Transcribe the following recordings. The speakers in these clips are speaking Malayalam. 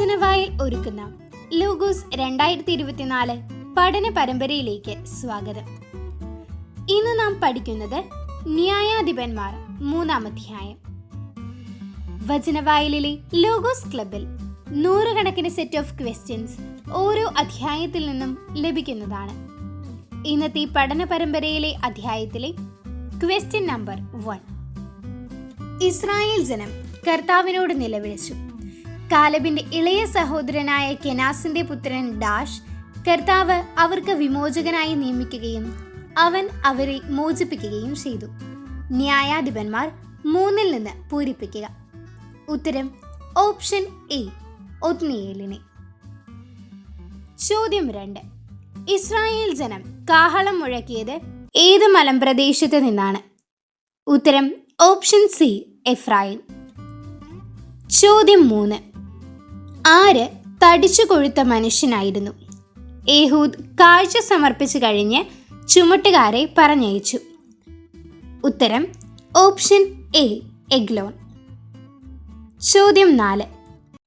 വചനവായിൽ ഒരുക്കുന്ന ലൂഗൂസ് രണ്ടായിരത്തി ഇരുപത്തിനാല് പഠന പരമ്പരയിലേക്ക് സ്വാഗതം. ഇന്ന് നാം പഠിക്കുന്നത് ന്യായാധിപന്മാർ മൂന്നാം അധ്യായം. വചനവായലിലെ ലോഗോസ് ക്ലബിൽ നൂറുകണക്കിന് സെറ്റ് ഓഫ് ക്വസ്റ്റ്യൻസ് ഓരോ അധ്യായത്തിൽ നിന്നും ലഭിക്കുന്നതാണ്. ഇന്നത്തെ പഠന പരമ്പരയിലെ അധ്യായത്തിലെ ക്വസ്റ്റ്യൻ നമ്പർ വൺ ഇസ്രായേൽ ജനം കർത്താവിനോട് നിലവിളിച്ചു. കാലബിന്റെ ഇളയ സഹോദരനായ കെനാസിന്റെ പുത്രൻ ഡാഷ് കർത്താവ് അവർക്ക് വിമോചകനായി നിയമിക്കുകയും അവൻ അവരെ മോചിപ്പിക്കുകയും ചെയ്തു. ന്യായാധിപന്മാർ മൂന്നിൽ നിന്ന് പൂരിപ്പിക്കുക. ഉത്തരം ഓപ്ഷൻ എ ഒത്നിയേലിനെ. ചോദ്യം രണ്ട്. ഇസ്രായേൽ ജനം കാഹളം മുഴക്കിയത് ഏത് മലമ്പ്രദേശത്ത് നിന്നാണ്? ഉത്തരം ഓപ്ഷൻ സി എഫ്രായിം ചോദ്യം മൂന്ന്. ആര് തടിച്ചു കൊഴുത്ത മനുഷ്യനായിരുന്നു? ഏഹൂദ് കാഴ്ച സമർപ്പിച്ചു കഴിഞ്ഞ് ചുമട്ടുകാരെ പറഞ്ഞയച്ചു. ഉത്തരം ഓപ്ഷൻ എ എഗ്ലോൺ. ചോദ്യം നാല്.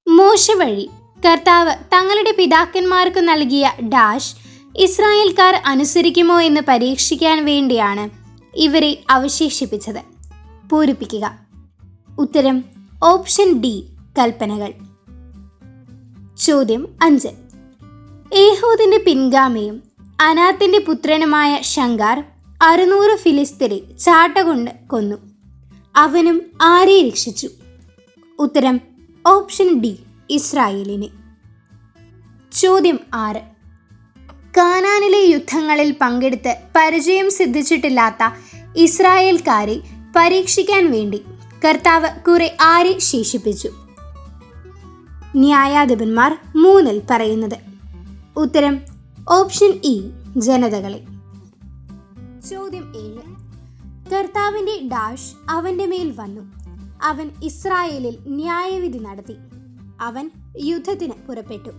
മോശ വഴി കർത്താവ് തങ്ങളുടെ പിതാക്കന്മാർക്ക് നൽകിയ ഡാഷ് ഇസ്രായേൽക്കാർ അനുസരിക്കുമോ എന്ന് പരീക്ഷിക്കാൻ വേണ്ടിയാണ് ഇവരെ അവശേഷിപ്പിച്ചത്. പൂരിപ്പിക്കുക. ഉത്തരം ഓപ്ഷൻ ഡി കൽപ്പനകൾ. ചോദ്യം അഞ്ച്. ഏഹൂദിന്റെ പിൻഗാമിയും അനാത്തിന്റെ പുത്രനുമായ ശങ്കാർ അറുന്നൂറ് ഫിലിസ്തരെ ചാട്ടകൊണ്ട് കൊന്നു. അവനും ആരെ രക്ഷിച്ചു? ഉത്തരം ഓപ്ഷൻ ഡി ഇസ്രായേലിനെ. ചോദ്യം ആറ്. കാനാനിലെ യുദ്ധങ്ങളിൽ പങ്കെടുത്ത് പരിചയം സിദ്ധിച്ചിട്ടില്ലാത്ത ഇസ്രായേൽക്കാരെ പരീക്ഷിക്കാൻ വേണ്ടി കർത്താവ് കുറെ ആരെ ശേഷിപ്പിച്ചു? ന്യായാധിപന്മാർ മൂന്നിൽ പറയുന്നത്. ഉത്തരം ഓപ്ഷൻ ഇ ജനതകളെ. ചോദ്യം ഏഴ്. കർത്താവിന്റെ ഡാഷ് അവന്റെ മേൽ വന്നു. അവൻ ഇസ്രായേലിൽ ന്യായവിധി നടത്തി. അവൻ യുദ്ധത്തിന് പുറപ്പെട്ടു.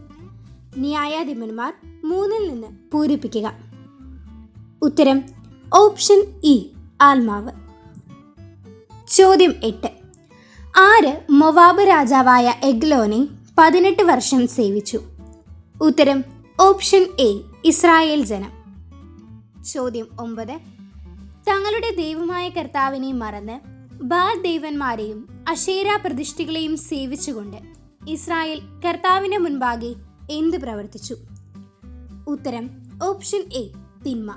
ന്യായാധിപന്മാർ മൂന്നിൽ നിന്ന് പൂരിപ്പിക്കുക. ഉത്തരം ഓപ്ഷൻ ഇ ആത്മാവ്. ചോദ്യം എട്ട്. ആര് മൊവാബ് രാജാവായ എഗ്ലോനെ പതിനെട്ട് വർഷം സേവിച്ചു. ഉത്തരം ഓപ്ഷൻ എ ഇസ്രായേൽ ജനം. ചോദ്യം ഒമ്പത്. തങ്ങളുടെ ദൈവമായ കർത്താവിനെ മറന്ന് ബാൽ ദേവന്മാരെയും അഷേര പ്രതിഷ്ഠികളെയും സേവിച്ചുകൊണ്ട് ഇസ്രായേൽ കർത്താവിന്റെ മുൻപാകെ എന്ത് പ്രവർത്തിച്ചു? ഉത്തരം ഓപ്ഷൻ എ തിന്മ.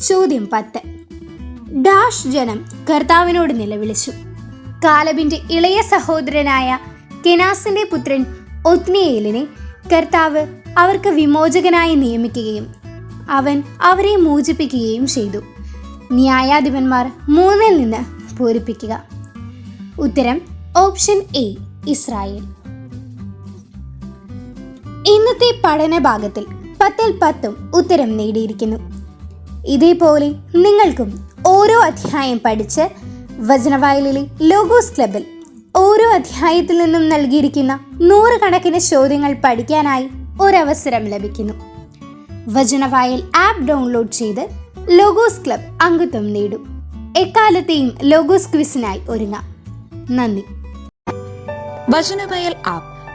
ചോദ്യം പത്ത്. ഡാഷ് ജനം കർത്താവിനോട് നിലവിളിച്ചു. കാലബിന്റെ ഇളയ സഹോദരനായ കെനാസിന്റെ പുത്രൻ ഒത്നിയേലിനെ കർത്താവ് അവർക്ക് വിമോചകനായി നിയമിക്കുകയും അവൻ അവരെ മോചിപ്പിക്കുകയും ചെയ്തു. ന്യായാധിപന്മാർ മൂന്നിൽ നിന്ന് പൂരിപ്പിക്കുക. ഉത്തരം ഓപ്ഷൻ എ ഇസ്രായേൽ. ഇന്നത്തെ പഠന ഭാഗത്തിൽ പത്തിൽ പത്തും ഉത്തരം നേടിയിരിക്കുന്നു. ഇതേപോലെ നിങ്ങൾക്കും ഓരോ അധ്യായം പഠിച്ച് വചനവായലിലെ ലോഗോസ് ക്ലബിൽ ഓരോ അധ്യായത്തിൽ നിന്നും നൽകിയിരിക്കുന്ന നൂറുകണക്കിന് ചോദ്യങ്ങൾ പഠിക്കാനായി ഒരവസരം ലഭിക്കുന്നു. വചനവായൽ ആപ്പ് ഡൗൺലോഡ് ചെയ്ത് ലോഗോസ് ക്ലബ് അംഗത്വം നേടും. എക്കാലത്തെയും ലോഗോസ് ക്വിസിനായി ഒരുങ്ങാം. നന്ദി. വചനവയൽ ആപ്പ്.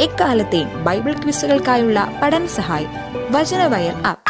എക്കാലത്തെയും ബൈബിൾ ക്വിസുകൾക്കായുള്ള പഠന സഹായി വചനവയൽ ആപ്പ്.